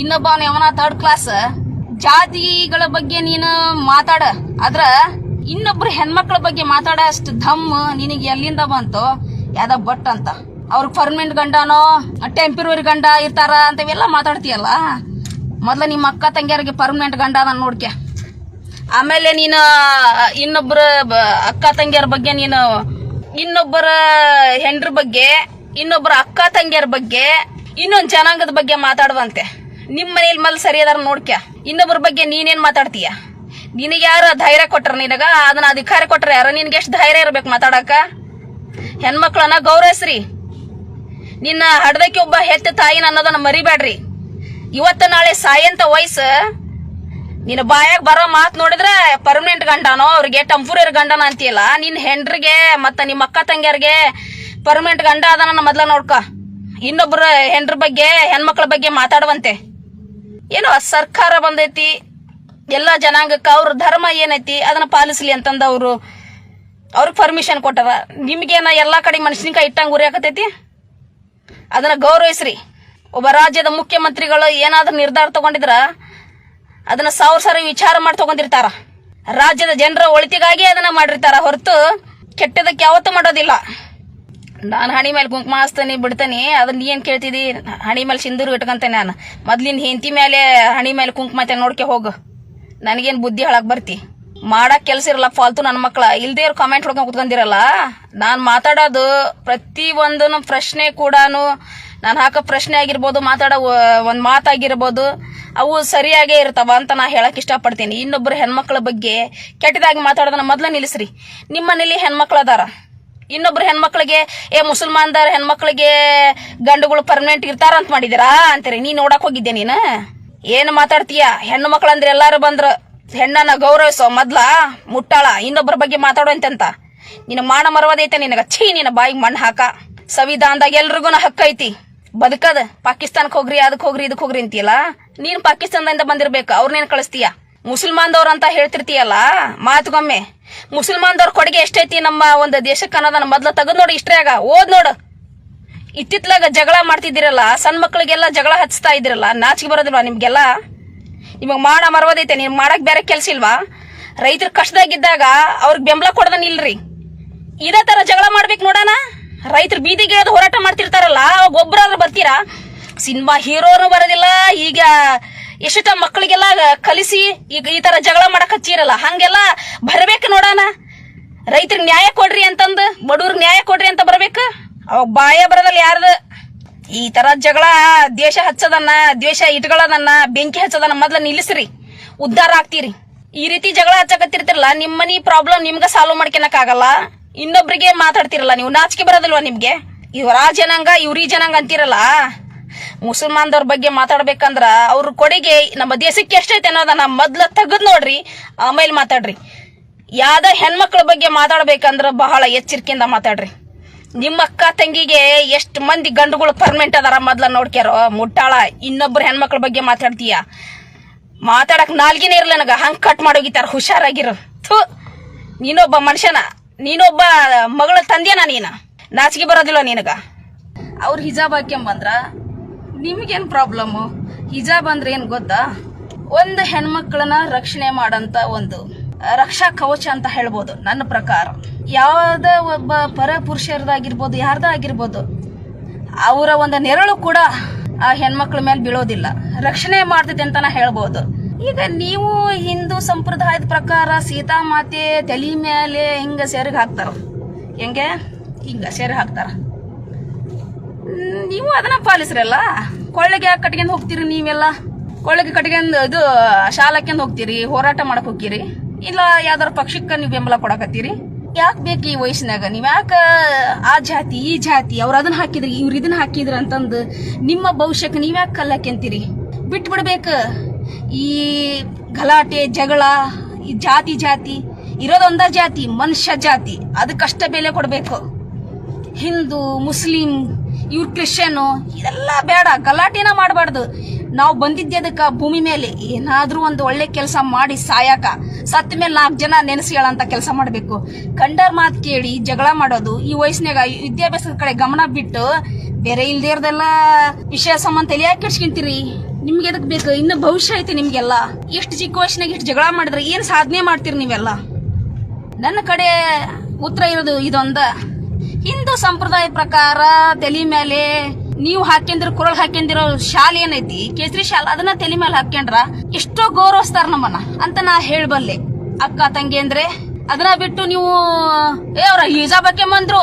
ಇನ್ನೊಬ್ಬ ಅವನ third class ಜಾತಿಗಳ ಬಗ್ಗೆ ನೀನು ಮಾತಾಡ. ಆದ್ರ ಇನ್ನೊಬ್ರು ಹೆಣ್ಮಕ್ಳ ಬಗ್ಗೆ ಮಾತಾಡ ಅಷ್ಟು ಧಮ್ ನಿನಗೆ ಎಲ್ಲಿಂದ ಬಂತು? ಯಾವ್ದ ಬಟ್ ಅಂತ. ಅವ್ರ ಪರ್ಮನೆಂಟ್ ಗಂಡನೋ ಟೆಂಪ್ರವರಿ ಗಂಡ ಇರ್ತಾರ ಅಂತವೆಲ್ಲ ಮಾತಾಡ್ತೀಯಲ್ಲ? ಮೊದ್ಲ ನಿಮ್ಮ ಅಕ್ಕ ತಂಗಿಯರಿಗೆ ಪರ್ಮನೆಂಟ್ ಗಂಡ ನಾನು ನೋಡ್ಕೆ. ಆಮೇಲೆ ನೀನು ಇನ್ನೊಬ್ಬರ ಅಕ್ಕ ತಂಗಿಯರ ಬಗ್ಗೆ ನೀನು, ಇನ್ನೊಬ್ಬರ ಹೆಂಡ್ರ ಬಗ್ಗೆ ಇನ್ನೊಬ್ಬರ ಅಕ್ಕ ತಂಗಿಯರ ಬಗ್ಗೆ, ಇನ್ನೊಂದು ಜನಾಂಗದ ಬಗ್ಗೆ ಮಾತಾಡುವಂತೆ. ನಿಮ್ ಮನೇಲಿ ಮಲ್ ಸರಿ ಅದಾರ ನೋಡ್ಕ್ಯಾ ಇನ್ನೊಬ್ಬರ ಬಗ್ಗೆ ನೀನೇನ್ ಮಾತಾಡ್ತೀಯ? ನಿನಗೆ ಯಾರ ಧೈರ್ಯ ಕೊಟ್ರ ನಿನಗ? ಅದನ್ನ ಅಧಿಕಾರ ಕೊಟ್ರ ಯಾರ? ನಿನ್ಗೆ ಎಷ್ಟು ಧೈರ್ಯ ಇರ್ಬೇಕು ಮಾತಾಡಕ? ಹೆಣ್ಮಕ್ಳನ್ನ ಗೌರವಿಸ್ರಿ. ನಿನ್ನ ಹಡ್ದಕ್ಕೆ ಒಬ್ಬ ಹೆತ್ತ ತಾಯಿನ ಅನ್ನೋದನ್ನ ಮರಿಬೇಡ್ರಿ ಇವತ್ತ ನಾಳೆ ಸಾಯಂತ ವಯಸ್ಸು ನಿನ್ನ ಬಾಯಾಗ ಬರೋ ಮಾತು ನೋಡಿದ್ರೆ ಪರ್ಮನೆಂಟ್ ಗಂಡನೋ? ಅವ್ರಿಗೆ ಟಂಪುರ ಗಂಡನ ಅಂತೀಯಲ್ಲ? ನಿನ್ನ ಹೆಂಡ್ರಿಗೆ ಮತ್ತ ನಿಮ್ಮ ಅಕ್ಕ ತಂಗಿಯರ್ಗೆ ಪರ್ಮನೆಂಟ್ ಗಂಡ ಅದನ್ನ ಮೊದ್ಲ ನೋಡ್ಕ. ಇನ್ನೊಬ್ರು ಹೆಂಡ್ರ ಬಗ್ಗೆ, ಹೆಣ್ಮಕ್ಳ ಬಗ್ಗೆ ಮಾತಾಡುವಂತೆ. ಏನೋ ಸರ್ಕಾರ ಬಂದೈತಿ, ಎಲ್ಲ ಜನಾಂಗಕ್ಕೆ ಅವ್ರ ಧರ್ಮ ಏನೈತಿ, ಅದನ್ನ ಪಾಲಿಸ್ಲಿ ಅಂತಂದ ಅವರು ಅವ್ರಿಗೆ ಪರ್ಮಿಷನ್ ಕೊಟ್ಟಾರ. ನಿಮ್ಗೇನ ಎಲ್ಲಾ ಕಡೆ ಮನುಷ್ಯನಿಕಾಯಿ ಇಟ್ಟಂಗ ಉರಿಯಾಕತೈತಿ ಅದನ್ನ ಗೌರವಿಸ್ರಿ. ಒಬ್ಬ ರಾಜ್ಯದ ಮುಖ್ಯಮಂತ್ರಿಗಳು ಏನಾದ್ರೂ ನಿರ್ಧಾರ ತಗೊಂಡಿದ್ರ, ಅದನ್ನ ಸಾವಿರ ಸಾರಿ ವಿಚಾರ ಮಾಡಿ ತಗೊಂಡಿರ್ತಾರ. ರಾಜ್ಯದ ಜನರ ಒಳಿತಿಗಾಗಿ ಅದನ್ನ ಮಾಡಿರ್ತಾರ ಹೊರತು ಕೆಟ್ಟದಕ್ಕೆ ಯಾವತ್ತೂ ಮಾಡೋದಿಲ್ಲ. ನಾನು ಹಣಿ ಮೇಲೆ ಕುಂಕುಮ ಹಾಸ್ತೇನೆ ಬಿಡ್ತೇನೆ ಅದನ್ನ ಏನ್ ಕೇಳ್ತಿದಿ? ಹಣಿ ಮೇಲೆ ಸಿಂಧೂರ್ ಇಟ್ಕೊಂತೇನೆ ನಾನು. ಮೊದ್ಲಿನ ಹೆಂಡತಿ ಮೇಲೆ ಹಣಿ ಮೇಲೆ ಕುಂಕುಮ ಅಂತ ನೋಡ್ಕೆ ಹೋಗು. ನನಗೇನು ಬುದ್ಧಿ ಹಳಕ್ ಬರ್ತಿ. ಮಾಡಕ್ ಕೆಲಸ ಇರಲ್ಲ, ಫಾಲ್ತು ನನ್ನ ಮಕ್ಕಳ ಇಲ್ದೇ ಇರೋ ಕಾಮೆಂಟ್ ಹೊಡ್ಕೊಂಡು ಕುತ್ಕೊಂಡಿರಲ್ಲ ನಾನು ಮಾತಾಡೋದು ಪ್ರತಿ ಒಂದು ಪ್ರಶ್ನೆ ಕೂಡ ನಾನು ಹಾಕೋ ಪ್ರಶ್ನೆ ಆಗಿರ್ಬೋದು, ಮಾತಾಡೋ ಒಂದು ಒಂದ್ ಮಾತಾಗಿರ್ಬೋದು, ಅವು ಸರಿಯಾಗೇ ಇರ್ತಾವ ಅಂತ ನಾ ಹೇಳಕ್ ಇಷ್ಟಪಡ್ತೀನಿ. ಇನ್ನೊಬ್ಬರು ಹೆಣ್ಮಕ್ಳ ಬಗ್ಗೆ ಕೆಟ್ಟದಾಗಿ ಮಾತಾಡೋದನ್ನ ಮೊದ್ಲ ನಿಲ್ಲಿಸ್ರಿ ನಿಮ್ಮ ಮನೇಲಿ ಹೆಣ್ಮಕ್ಳು ಅದಾರ ಇನ್ನೊಬ್ರು ಹೆಣ್ಮಕ್ಳಿಗೆ, ಏ ಮುಸಲ್ಮಾನ್ದಾರ ಹೆಣ್ಮಕ್ಳಿಗೆ ಗಂಡುಗಳು ಪರ್ಮನೆಂಟ್ ಇರ್ತಾರ ಅಂತ ಮಾಡಿದಿರಾ ಅಂತೀರಿ. ನೀ ನೋಡಕ್ ಹೋಗಿದ್ದೆ ನೀನು? ಏನ್ ಮಾತಾಡ್ತೀಯ? ಹೆಣ್ಣು ಮಕ್ಳಂದ್ರೆ ಎಲ್ಲಾರು ಬಂದ್ರ ಹೆಣ್ಣನ ಗೌರವಿಸೋ ಮೊದ್ಲ, ಮುಟ್ಟಾಳ ಇನ್ನೊಬ್ಬರ ಬಗ್ಗೆ ಮಾತಾಡುವಂತೆ ನಿನ್ನ ಮಾಣ ಮರವದೈತೆ ನಿನಗ. ಛೀ, ನಿನ್ನ ಬಾಯಿಗೆ ಮಣ್ಣು ಹಾಕ. ಸಂವಿಧಾನದಾಗ ಎಲ್ರಿಗೂ ಹಕ್ಕ ಐತಿ. ಬದುಕದ. ಪಾಕಿಸ್ತಾನಕ್ ಹೋಗ್ರಿ, ಅದಕ್ ಹೋಗ್ರಿ ಇದಕ್ಕೆ ಹೋಗ್ರಿ ಅಂತೀಯಲ್ಲ? ನೀನ್ ಪಾಕಿಸ್ತಾನದಿಂದ ಬಂದಿರ್ಬೇಕು ಅವ್ರನ್ನೇನ್ ಕಳಿಸ್ತೀಯ? ಮುಸಲ್ಮಾನ್ದವ್ರ ಅಂತ ಹೇಳ್ತಿರ್ತೀಯಲ್ಲ? ಮಾತುಗೊಮ್ಮೆ. ಮುಸಲ್ಮಾನ್ದವ್ರ ಕೊಡುಗೆ ಎಷ್ಟೈತಿ ನಮ್ಮ ಒಂದು ದೇಶಕ್ಕೆ ಅನ್ನೋದನ್ನ ಮೊದ್ಲ ತೆಗೆದ್ ನೋಡಿ ಆಗ. ಓದ್ ನೋಡು. ಇತ್ತಿತ್ಲಾಗ ಜಗಳ ಮಾಡ್ತಿದ್ದೀರಲ್ಲ, ಸಣ್ಣ ಮಕ್ಳಿಗೆಲ್ಲ ಜಗಳ ಹಚ್ತಾ ಇದಿರಲ್ಲ ನಾಚಿಗೆ ಬರೋದಿಲ್ವಾ ನಿಮ್ಗೆಲ್ಲ? ನಿಮಗೆ ಮಾಡ ಮರವದೈತೆ ನೀವು ಮಾಡಕ್ ಬೇರೆ ಕೆಲ್ಸ ಇಲ್ವಾ? ರೈತರ ಕಷ್ಟದಾಗಿದ್ದಾಗ ಅವ್ರಿಗೆ ಬೆಂಬಲ ಕೊಡದ ನಿಲ್ರಿ ಇದೇ ತರ ಜಗಳ ಮಾಡ್ಬೇಕು ನೋಡೋಣ. ರೈತರು ಬೀದಿಗೆ ಹೋರಾಟ ಮಾಡ್ತಿರ್ತಾರಲ್ಲ ಅವಾಗ ಒಬ್ಬರಾದ್ರೂ ಬರ್ತೀರಾ? ಸಿನಿಮಾ ಹೀರೋನು ಬರೋದಿಲ್ಲ, ಈಗ ಎಷ್ಟ ಮಕ್ಕಳಿಗೆಲ್ಲ ಕಲಿಸಿ ಈಗ ಈ ತರ ಜಗಳ ಮಾಡಕ್ ಹಚ್ಚಿರಲ್ಲ, ಹಂಗೆಲ್ಲ ಬರ್ಬೇಕು ನೋಡೋಣ. ರೈತರಿಗೆ ನ್ಯಾಯ ಕೊಡ್ರಿ ಅಂತಂದು, ಬಡವ್ರಿಗೆ ನ್ಯಾಯ ಕೊಡ್ರಿ ಅಂತ ಬರ್ಬೇಕು. ಅವಾಗ ಬಾಯ ಬರದಲ್ಲಿ ಯಾರ್ದು? ಈ ತರ ಜಗಳ, ದ್ವೇಷ ಹಚ್ಚದನ್ನ, ದ್ವೇಷ ಇಟ್ಕೊಳ್ಳೋದನ್ನ, ಬೆಂಕಿ ಹಚ್ಚೋದನ್ನ ಮೊದ್ಲ ನಿಲ್ಲಿಸ್ರಿ. ಉದ್ಧಾರ ಆಗ್ತೀರಿ. ಈ ರೀತಿ ಜಗಳ ಹಚ್ಚಕತ್ತಿರ್ತಿರಲ್ಲ, ನಿಮ್ಮ ಮನಿ ಪ್ರಾಬ್ಲಮ್ ನಿಮ್ಗೆ ಸಾಲ್ವ್ ಮಾಡ್ಕೊಳಕ್ ಆಗಲ್ಲ ಇನ್ನೊಬ್ರಿಗೆ ಮಾತಾಡ್ತಿರಲ್ಲ ನೀವು, ನಾಚಿಕೆ ಬರೋದಿಲ್ವಾ ನಿಮ್ಗೆ? ಇವ್ರ ಜನಾಂಗ, ಇವ್ರೀ ಜನಾಂಗ ಅಂತಿರಲ್ಲ. ಮುಸಲ್ಮಾನ್ದವ್ರ ಬಗ್ಗೆ ಮಾತಾಡ್ಬೇಕಂದ್ರ ಅವ್ರ ಕೊಡುಗೆ ನಮ್ಮ ದೇಶಕ್ಕೆ ಎಷ್ಟೈತೆ ಅನ್ನೋದನ್ನ ಮೊದ್ಲ ತೆಗದ್ ನೋಡ್ರಿ, ಆಮೇಲೆ ಮಾತಾಡ್ರಿ. ಯಾವ್ದ ಹೆಣ್ಮಕ್ಳ ಬಗ್ಗೆ ಮಾತಾಡ್ಬೇಕಂದ್ರ ಬಹಳ ಎಚ್ಚರಿಕೆಯಿಂದ ಮಾತಾಡ್ರಿ. ನಿಮ್ಮ ಅಕ್ಕ ತಂಗಿಗೆ ಎಷ್ಟು ಮಂದಿ ಗಂಡುಗಳು ಪರ್ಮನೆಂಟ್ ಅದಾರ ಮೊದ್ಲ ನೋಡ್ಕ್ಯಾರೋ ಮುಟ್ಟಾಳ, ಇನ್ನೊಬ್ರು ಹೆಣ್ಮಕ್ಳ ಬಗ್ಗೆ ಮಾತಾಡ್ತೀಯ? ಮಾತಾಡಕ್ ನಾಲ್ಗಿನೇ ಇರ್ಲ ನನಗ, ಹಂಗ್ ಕಟ್ ಮಾಡೋಗಿತಾರ ಹುಷಾರಾಗಿರು. ಥು, ನೀನೊಬ್ಬ ಮನುಷ್ಯನ, ನೀನೊಬ್ಬ ಮಗಳ ತಂದೆನಾ ನೀನ? ನಾಚಿಕೆ ಬರೋದಿಲ್ಲ ನಿನಗ? ಅವ್ರು ಹಿಜಾಬ್ ಹಾಕ್ಯಂಬಂದ್ರ ನಿಮ್ಗೇನ್ ಪ್ರಾಬ್ಲಮ್ಮು ಹಿಜಾಬ್ ಅಂದ್ರೆ ಏನು ಗೊತ್ತಾ? ಒಂದು ಹೆಣ್ಮಕ್ಳನ್ನ ರಕ್ಷಣೆ ಮಾಡಂತ ಒಂದು ರಕ್ಷಾ ಕವಚ ಅಂತ ಹೇಳ್ಬೋದು ನನ್ನ ಪ್ರಕಾರ. ಯಾವ್ದ ಒಬ್ಬ ಪರ ಪುರುಷರದಾಗಿರ್ಬೋದು, ಯಾರ್ದ ಆಗಿರ್ಬೋದು, ಅವರ ಒಂದು ನೆರಳು ಕೂಡ ಆ ಹೆಣ್ಮಕ್ಳ ಮೇಲೆ ಬೀಳೋದಿಲ್ಲ. ರಕ್ಷಣೆ ಮಾಡ್ತೈತೆ ಅಂತ ಹೇಳ್ಬೋದು. ಈಗ ನೀವು ಹಿಂದೂ ಸಂಪ್ರದಾಯದ ಪ್ರಕಾರ ಸೀತಾಮಾತೆ ತಲೆ ಮೇಲೆ ಹಿಂಗ ಸೆರಗ್ ಹಾಕ್ತಾರ? ಹೆಂಗೆ? ಹಿಂಗ ಸೆರೆ ಹಾಕ್ತಾರ. ನೀವು ಅದನ್ನ ಪಾಲಿಸ್ರಲ್ಲ? ಕೊಳ್ಳೆಗೆ ಕಟ್ಕೊಂಡು ಹೋಗ್ತೀರಿ ನೀವೆಲ್ಲ? ಕೊಳ್ಳೆಗೆ ಕಟ್ಕೊಂಡು ಇದು ಶಾಲ ಹಾಕ್ಯಂಡ್ ಹೋಗ್ತೀರಿ, ಹೋರಾಟ ಮಾಡಕ್ ಹೋಗ್ತೀರಿ? ಇಲ್ಲ ಯಾವ್ದಾರ ಪಕ್ಷಕ್ಕೆ ನೀವು ಬೆಂಬಲ ಕೊಡಕತ್ತೀರಿ? ಯಾಕೆ ಬೇಕು ಈ ವಯಸ್ಸಿನಾಗ? ನೀವ್ ಯಾಕ ಆ ಜಾತಿ, ಈ ಜಾತಿ, ಅವ್ರ ಅದನ್ನ ಹಾಕಿದ್ರಿ, ಇವ್ರ ಇದನ್ನ ಹಾಕಿದ್ರಿ ಅಂತಂದು ನಿಮ್ಮ ಭವಿಷ್ಯಕ್ಕೆ ನೀವ್ ಯಾಕೆ ಕಲ್ಲಕ್ಕೆಂತೀರಿ? ಬಿಟ್ಟು ಬಿಡ್ಬೇಕು ಈ ಗಲಾಟೆ, ಜಗಳ, ಈ ಜಾತಿ ಜಾತಿ, ಇರೋದೊಂದ ಜಾತಿ, ಮನುಷ್ಯ ಜಾತಿ ಅದಕ್ಕಷ್ಟ ಬೆಲೆ ಕೊಡ್ಬೇಕು. ಹಿಂದೂ, ಮುಸ್ಲಿಂ ಇವ್ರು ಕ್ರಿಶ್ಚಿಯನು, ಇದೆಲ್ಲ ಬೇಡ, ಗಲಾಟೆನ ಮಾಡಬಾರ್ದು. ನಾವು ಬಂದಿದ್ದೆ ಅದಕ್ಕ ಭೂಮಿ ಮೇಲೆ. ಏನಾದ್ರೂ ಒಂದು ಒಳ್ಳೆ ಕೆಲಸ ಮಾಡಿ ಸಾಯಕ. ಸತ್ತ ಮೇಲೆ ನಾಲ್ಕು ಜನ ನೆನೆಸಿ ಅಂತ ಕೆಲಸ ಮಾಡಬೇಕು. ಕಂಡರ್ ಮಾತು ಕೇಳಿ ಜಗಳ ಮಾಡೋದು, ಈ ವಯಸ್ಸಿನಾಗ ವಿದ್ಯಾಭ್ಯಾಸದ ಕಡೆ ಗಮನ ಬಿಟ್ಟು ಬೇರೆ ಇಲ್ದೇ ಇರೋದೆಲ್ಲ ವಿಷಯ ಸಂಬಂಧ ತಲೆ ಯಾಕೆ ಕೆಡ್ಸ್ಕೊಂತೀರಿ? ನಿಮ್ಗೆ ಎದಕ್ ಬೇಕು? ಇನ್ನು ಭವಿಷ್ಯ ಐತಿ ನಿಮ್ಗೆಲ್ಲ. ಎಷ್ಟು ಚಿಕ್ಕ ವಯಸ್ಸಿನಾಗ ಇಷ್ಟು ಜಗಳ ಮಾಡಿದ್ರೆ ಏನು ಸಾಧನೆ ಮಾಡ್ತೀರಿ ನೀವೆಲ್ಲ? ನನ್ನ ಕಡೆ ಉತ್ತರ ಇರೋದು ಇದೊಂದ. ಹಿಂದೂ ಸಂಪ್ರದಾಯ ಪ್ರಕಾರ ತಲೆ ಮೇಲೆ ನೀವು ಹಾಕ್ಯಂದಿರೋ ಕುರಳ್ ಹಾಕೊಂಡಿರೋ ಶಾಲೆ ಏನೈತಿ? ಕೇಸರಿ ಶಾಲೆ, ಅದನ್ನ ತಲೆ ಮೇಲೆ ಹಾಕೊಂಡ್ರ ಎಷ್ಟೋ ಗೌರವಿಸ್ತಾರ ನಮ್ಮನ್ನ ಅಂತ ನಾ ಹೇಳ್ಬಲ್ಲೆ. ಅಕ್ಕ, ತಂಗಿ ಅಂದ್ರೆ ಅದನ್ನ ಬಿಟ್ಟು ನೀವು, ಏ ಅವ್ರ ಹಿಜಾಬ್ ಬಂದ್ರು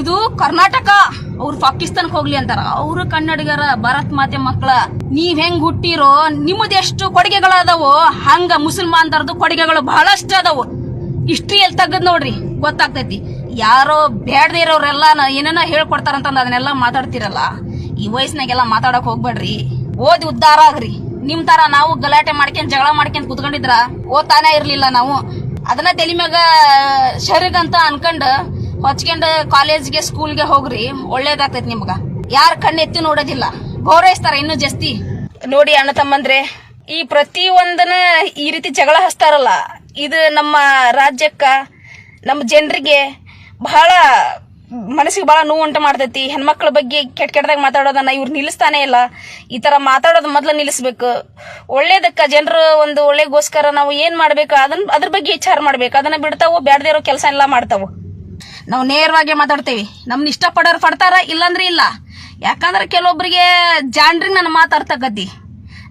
ಇದು ಕರ್ನಾಟಕ, ಅವ್ರು ಪಾಕಿಸ್ತಾನಕ್ ಹೋಗ್ಲಿ ಅಂತಾರ. ಅವರು ಕನ್ನಡಿಗರ ಭಾರತ್ ಮಾತೆ ಮಕ್ಕಳ, ನೀವ್ ಹೆಂಗ್ ಹುಟ್ಟಿರೋ, ನಿಮ್ಮದೆಷ್ಟು ಕೊಡುಗೆಗಳದಾವೋ, ಹಂಗ ಮುಸಲ್ಮಾನ್ದರ್ದು ಕೊಡುಗೆಗಳು ಬಹಳಷ್ಟು ಅದಾವು. ಹಿಸ್ಟ್ರಿ ಎಲ್ಲಿ ತೆಗದ್ ನೋಡ್ರಿ, ಗೊತ್ತಾಗ್ತೈತಿ. ಯಾರೋ ಬೇಡದೇ ಇರೋರೆಲ್ಲ ಏನೇನ ಹೇಳ್ಕೊಡ್ತಾರಂತ ಅದನ್ನೆಲ್ಲ ಮಾತಾಡ್ತಿರಲ್ಲ? ಈ ವಯಸ್ಸಿನಾಗೆಲ್ಲ ಮಾತಾಡಕ್ ಹೋಗ್ಬೇಡ್ರಿ. ಓದಿ ಉದ್ದಾರ ಆಗ್ರಿ. ನಿಮ್ ತರ ನಾವು ಗಲಾಟೆ ಮಾಡ್ಕೊಂಡ್ ಜಗಳ ಮಾಡ್ಕೊಂಡ್ ಕುತ್ಕೊಂಡಿದ್ರ ಓದ್ತಾನೆ ಇರ್ಲಿಲ್ಲ ನಾವು. ಅದನ್ನ ತಲೆ ಮ್ಯಾಗ ಶರೀರಂತ ಅನ್ಕೊಂಡ್ ಹೊಚ್ಕೊಂಡ್ ಕಾಲೇಜ್ಗೆ, ಸ್ಕೂಲ್ಗೆ ಹೋಗ್ರಿ. ಒಳ್ಳೇದಾಗ್ತೈತಿ ನಿಮ್ಗ. ಯಾರ ಕಣ್ಣೆತ್ತಿ ನೋಡೋದಿಲ್ಲ. ಗೌರವಿಸ್ತಾರ ಇನ್ನೂ ಜಾಸ್ತಿ. ನೋಡಿ ಅಣ್ಣ ತಮ್ಮಂದ್ರೆ, ಈ ಪ್ರತಿ ಒಂದನ್ನ ಈ ರೀತಿ ಜಗಳ ಹಚ್ತಾರಲ್ಲ ಇದು ನಮ್ಮ ರಾಜ್ಯಕ್ಕ, ನಮ್ಮ ಜನರಿಗೆ ಬಹಳ ಮನಸ್ಸಿಗೆ ಬಹಳ ನೋವು ಉಂಟು ಮಾಡ್ತೈತಿ. ಹೆಣ್ಮಕ್ಳ ಬಗ್ಗೆ ಕೆಟ್ಟ ಕೆಟ್ಟದಾಗ ಮಾತಾಡೋದನ್ನ ಇವ್ರು ನಿಲ್ಲಿಸ್ತಾನೆ ಇಲ್ಲ. ಈ ತರ ಮಾತಾಡೋದು ಮೊದ್ಲು ನಿಲ್ಲಿಸ್ಬೇಕು. ಒಳ್ಳೇದಕ್ಕ, ಜನರು ಒಂದು ಒಳ್ಳೆಗೋಸ್ಕರ ನಾವು ಏನ್ ಮಾಡ್ಬೇಕು ಅದನ್ನ ಅದ್ರ ಬಗ್ಗೆ ವಿಚಾರ ಮಾಡ್ಬೇಕು. ಅದನ್ನ ಬಿಡ್ತಾವು ಬೇಡದೇ ಕೆಲಸ ಎಲ್ಲ ಮಾಡ್ತಾವು. ನಾವು ನೇರವಾಗಿ ಮಾತಾಡ್ತೇವಿ. ನಮ್ನ ಇಷ್ಟಪಡೋರು ಪಡ್ತಾರ, ಇಲ್ಲಾಂದ್ರೆ ಇಲ್ಲ. ಯಾಕಂದ್ರೆ ಕೆಲವೊಬ್ಬರಿಗೆ ಜಾಂಡ್ರಿಗೆ ನನ್ನ ಮಾತು ಅರ್ಥ ಆಗತ್ತಿ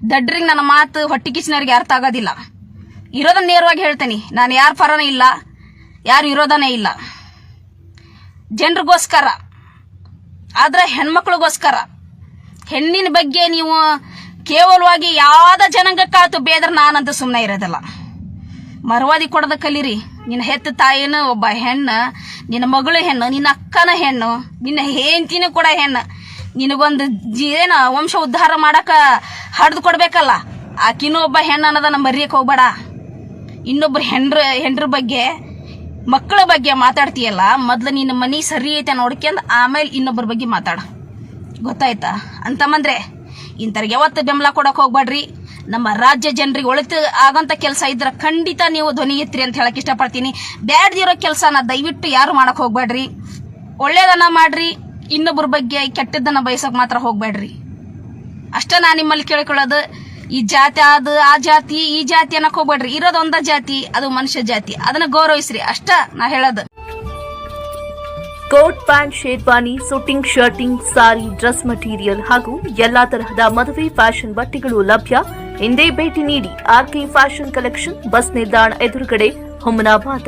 ದಡ್ರಿಗೆ ನನ್ನ ಮಾತು ಹೊಟ್ಟಿ ಕಿಚ್ಚಿನವ್ರಿಗೆ ಅರ್ಥ ಆಗೋದಿಲ್ಲ. ಇರೋದನ್ನ ನೇರವಾಗಿ ಹೇಳ್ತೇನೆ. ನಾನು ಯಾರು ಪರನೇ ಇಲ್ಲ, ಯಾರು ಇರೋದನೇ ಇಲ್ಲ. ಜನರಿಗೋಸ್ಕರ, ಆದ್ರೆ ಹೆಣ್ಮಕ್ಳಿಗೋಸ್ಕರ, ಹೆಣ್ಣಿನ ಬಗ್ಗೆ ನೀವು ಕೇವಲವಾಗಿ ಯಾವ್ದ ಜನಾಂಗಕ್ಕಾತು ಬೇದ್ರ ನಾನಂತ ಸುಮ್ಮನೆ ಇರೋದಿಲ್ಲ. ಮರವಾದಿ ಕೊಡದ ಕಲೀರಿ. ನಿನ್ನ ಹೆತ್ತ ತಾಯಿನ ಒಬ್ಬ ಹೆಣ್ಣು, ನಿನ್ನ ಮಗಳು ಹೆಣ್ಣು, ನಿನ್ನ ಅಕ್ಕನ ಹೆಣ್ಣು, ನಿನ್ನ ಹೆಂಡತಿನೂ ಕೂಡ ಹೆಣ್ಣು. ನಿನಗೊಂದು ಜೀನ ವಂಶ ಉದ್ಧಾರ ಮಾಡಕ ಹಡ್ದು ಕೊಡ್ಬೇಕಲ್ಲ. ಆಕಿನೂ ಒಬ್ಬ ಹೆಣ್ಣು ಅನ್ನೋದನ್ನ ಮರಿಯಕ್ಕೆ ಹೋಗ್ಬೇಡ. ಇನ್ನೊಬ್ರು ಹೆಂಡ್ರ ಹೆಂಡ್ರ ಬಗ್ಗೆ, ಮಕ್ಕಳ ಬಗ್ಗೆ ಮಾತಾಡ್ತೀಯಲ್ಲ, ಮೊದ್ಲು ನಿನ್ನ ಮನಿ ಸರಿ ಐತೆ ನೋಡ್ಕೊಂಡ್ ಆಮೇಲೆ ಇನ್ನೊಬ್ಬರ ಬಗ್ಗೆ ಮಾತಾಡ. ಗೊತ್ತಾಯ್ತಾ? ಅಂತಂದ್ರೆ ಇಂಥವ್ರಿಗೆ ಯಾವತ್ತು ಬೆಂಬಲ ಕೊಡಕ್ ಹೋಗ್ಬೇಡ್ರಿ ನಮ್ಮ ರಾಜ್ಯ ಜನರಿಗೆ ಒಳಿತು ಆಗಂತ ಕೆಲಸ ಇದ್ರ ಖಂಡಿತ ನೀವು ಧ್ವನಿ ಎತ್ತಿರಿ ಅಂತ ಹೇಳಕ್ ಇಷ್ಟಪಡ್ತೀನಿ. ಬ್ಯಾಡ್ದಿರೋ ಕೆಲಸನ ದಯವಿಟ್ಟು ಯಾರು ಮಾಡಕ್ ಹೋಗ್ಬೇಡ್ರಿ ಒಳ್ಳೇದನ್ನ ಮಾಡ್ರಿ ಇನ್ನೊಬ್ಬರ ಬಗ್ಗೆ ಕೆಟ್ಟದ್ದನ್ನ ಬಯಸಕ್ ಮಾತ್ರ ಹೋಗ್ಬೇಡ್ರಿ ಅಷ್ಟೇ ನಾ ನಿಮ್ಮಲ್ಲಿ ಕೇಳ್ಕೊಳ್ಳೋದು. ಈ ಜಾತಿ ಅದು ಆ ಜಾತಿ, ಈ ಜಾತಿ ಅನ್ನಕ್ ಹೋಗ್ಬೇಡ್ರಿ ಇರೋದು ಒಂದ ಜಾತಿ, ಅದು ಮನುಷ್ಯ ಜಾತಿ. ಅದನ್ನ ಗೌರವಿಸ್ರಿ. ಅಷ್ಟ ನಾ ಹೇಳೋದು. Coat, pant, sherwani suiting shirting, sari, dress material ಹಾಗೂ ಎಲ್ಲಾ ತರಹದ ಮದುವೆ, ಫ್ಯಾಷನ್ ಬಟ್ಟೆಗಳು ಲಭ್ಯ. ಇಂದೇ ಭೇಟಿ ನೀಡಿ ಆರ್ಕೆ ಫ್ಯಾಷನ್ ಕಲೆಕ್ಷನ್ ಬಸ್ ನಿಲ್ದಾಣ ಎದುರುಗಡೆ, ಹುಮನಾಬಾದ.